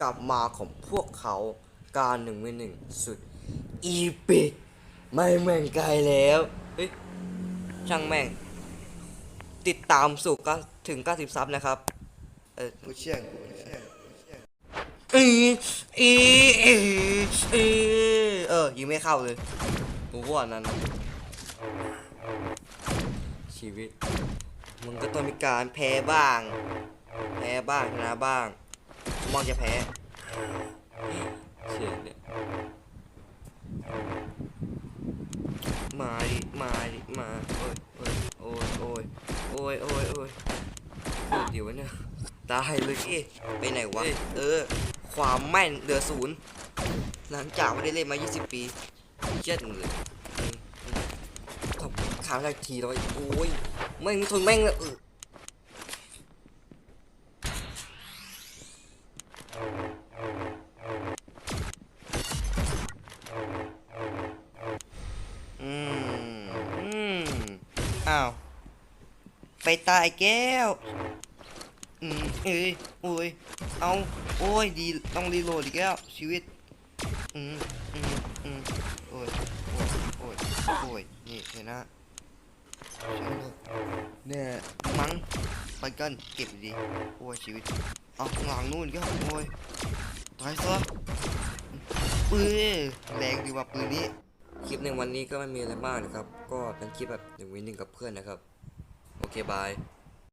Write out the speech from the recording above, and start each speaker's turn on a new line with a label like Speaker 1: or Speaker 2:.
Speaker 1: กลับมาของพวกเขาการหนึ่งวิหนึ่งสุด อีปิก ไม่แม่งไกลแล้ว เฮ้ย ช่างแม่ง ติดตามสู่ก็ถึง 90 ซับนะครับ เออ
Speaker 2: กูเชื่อกูเชื่อ
Speaker 1: อีอีอีอีเออยิงไม่เข้าเลยกูว่านั้นนะชีวิต มึงก็ต้องมีการแพ้บ้าง แพ้บ้างชนะบ้าง มองจะแพ้เชี่ยเนี่ยมาดิมาดิมาโอ้ยโอ้ยโอ้ยโอ้ยโอ้ยโอ้ยเดี๋ยวเนี่ยตายเลยเอ๊ะไปไหนวะเออ ความแม่นเหลือศูนย์หลังจากไม่ได้เล่นมา 20 ปีเจ็ดเลยอืมอืมทำค้างได้ทีร้อยโอ้ยแม่งทนแม่งเลย อ้าว ไปตายแก้ว อืมเอ้ยโอ้ย เอาโอ้ย ดี ต้องรีโหลดอีกแล้ว ชีวิต อืมอืมอืมโอ้ย โอ้ย โอ้ย โอ้ย นี่เห็นนะเลยเนี่ยมั้งไปกันเก็บดี โอ้ย ชีวิตเอาหลังนู่นก็โอ้ยตายซะปืนแรงดีว่าปืนนี้ คลิปในวันนี้ก็ไม่มีอะไรมากนะครับ ก็เป็นคลิปแบบหนึ่งวินหนึ่งกับเพื่อนนะครับ โอเคบาย